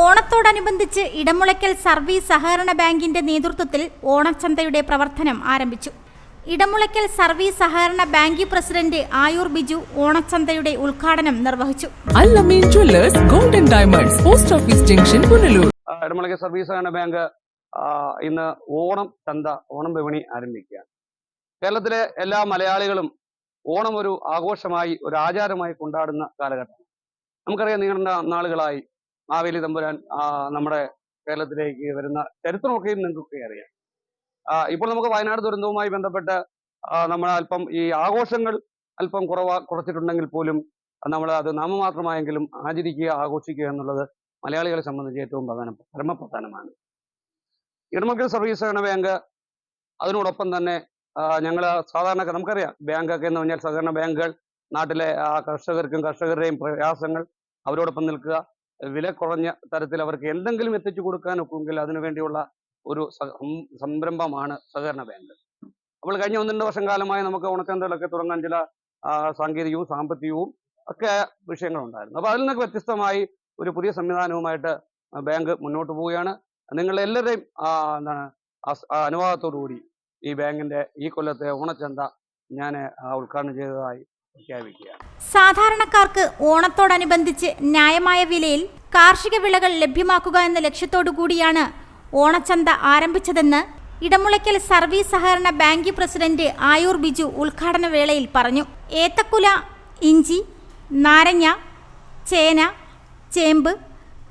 ഓണത്തോടനുബന്ധിച്ച് ഇടമുളയ്ക്കൽ സർവീസ് സഹകരണ ബാങ്കിന്റെ നേതൃത്വത്തിൽ ഓണച്ചന്തയുടെ പ്രവർത്തനം ആരംഭിച്ചു. ഇടമുളയ്ക്കൽ സർവീസ് സഹകരണ ബാങ്ക് പ്രസിഡന്റ് ആയൂർ ബിജു ഓണച്ചന്തയുടെ ഉദ്ഘാടനം നിർവഹിച്ചു. Golden diamonds post office junction Punalur. Idamulakkal service സഹകരണ ബാങ്ക് ഇന്ന് ഓണം ചന്ത ഓണം വിപണി ആരംഭിക്കുകയാണ്. കേരളത്തിലെ എല്ലാ മലയാളികളും ഓണം ഒരു ആഘോഷമായി ഒരു ആചാരമായി കൊണ്ടാടുന്ന കാലഘട്ടം. നമുക്കറിയാം നീണ്ട നാളുകളായി മാവേലി തമ്പുരാൻ നമ്മുടെ കേരളത്തിലേക്ക് വരുന്ന ചരിത്രമൊക്കെയും നിങ്ങൾക്കൊക്കെ അറിയാം. ഇപ്പോൾ നമുക്ക് വയനാട് ദുരന്തവുമായി ബന്ധപ്പെട്ട് നമ്മൾ അല്പം ഈ ആഘോഷങ്ങൾ അല്പം കുറവാ കുറച്ചിട്ടുണ്ടെങ്കിൽ പോലും നമ്മൾ അത് നാമമാത്രമായെങ്കിലും ആചരിക്കുക ആഘോഷിക്കുക എന്നുള്ളത് മലയാളികളെ സംബന്ധിച്ച് ഏറ്റവും പ്രധാന പരമപ്രധാനമാണ്. ഇടമക്കൽ സർവീസ് സഹകരണ ബാങ്ക് അതിനോടൊപ്പം തന്നെ ഞങ്ങൾ സാധാരണ നമുക്കറിയാം ബാങ്കൊക്കെ എന്ന് പറഞ്ഞാൽ സഹകരണ ബാങ്കുകൾ നാട്ടിലെ കർഷകർക്കും കർഷകരുടെയും പ്രയാസങ്ങൾ അവരോടൊപ്പം നിൽക്കുക വില കുറഞ്ഞ തരത്തിൽ അവർക്ക് എന്തെങ്കിലും എത്തിച്ചു കൊടുക്കാൻ ഒക്കുമെങ്കിൽ അതിനുവേണ്ടിയുള്ള ഒരു സംരംഭമാണ് സഹകരണ ബാങ്ക്. അപ്പോൾ കഴിഞ്ഞ ഒന്ന് രണ്ട് വർഷം കാലമായി നമുക്ക് ഉണക്കന്തകളൊക്കെ തുടങ്ങാൻ ചില സാങ്കേതികവും സാമ്പത്തികവും ഒക്കെ വിഷയങ്ങളുണ്ടായിരുന്നു. അപ്പോൾ അതിൽ നിന്നൊക്കെ വ്യത്യസ്തമായി ഒരു പുതിയ സംവിധാനവുമായിട്ട് ബാങ്ക് മുന്നോട്ട് പോവുകയാണ്. ആ, എന്താണ് അനുവാദത്തോടു കൂടി ഈ ബാങ്കിന്റെ ഈ കൊല്ലത്തെ ഓണച്ചന്ത ഞാൻ ഉദ്ഘാടനം ചെയ്തതായി സാധാരണക്കാർക്ക് ഓണത്തോടനുബന്ധിച്ച് ന്യായമായ വിലയിൽ കാർഷിക വിളകൾ ലഭ്യമാക്കുക എന്ന ലക്ഷ്യത്തോടു കൂടിയാണ് ഓണച്ചന്ത ആരംഭിച്ചതെന്ന് ഇടമുളയ്ക്കൽ സർവീസ് സഹകരണ ബാങ്ക് പ്രസിഡന്റ് ആയൂർ ബിജു ഉദ്ഘാടന വേളയിൽ പറഞ്ഞു. ഏത്തക്കുല ഇഞ്ചി നാരങ്ങ ചേന ചേമ്പ്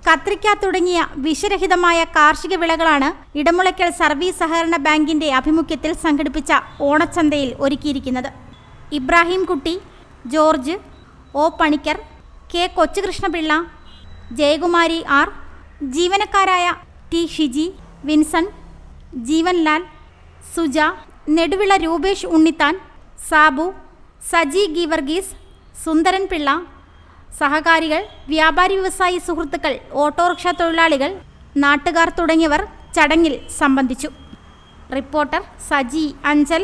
കത്രിക്ക തുടങ്ങിയ വിഷരഹിതമായ കാർഷിക വിളകളാണ് ഇടമുളയ്ക്കൽ സർവീസ് സഹകരണ ബാങ്കിന്റെ ആഭിമുഖ്യത്തിൽ സംഘടിപ്പിച്ച ഓണച്ചന്തയിൽ ഒരുക്കിയിരിക്കുന്നത്. Ibrahim Kutty George O. Panicker K. Kochukrishnapillai Jayakumari R ജീവനക്കാരായ T. Shiji Vinson Jeevanlal Suja Neduvila Rupesh Unnithan Sabu Saji Geevarghese Sundaran Pillai സഹകാരികൾ വ്യാപാരി വ്യവസായി സുഹൃത്തുക്കൾ ഓട്ടോറിക്ഷ തൊഴിലാളികൾ നാട്ടുകാർ തുടങ്ങിയവർ ചടങ്ങിൽ സംബന്ധിച്ചു. റിപ്പോർട്ടർ സജി അഞ്ചൽ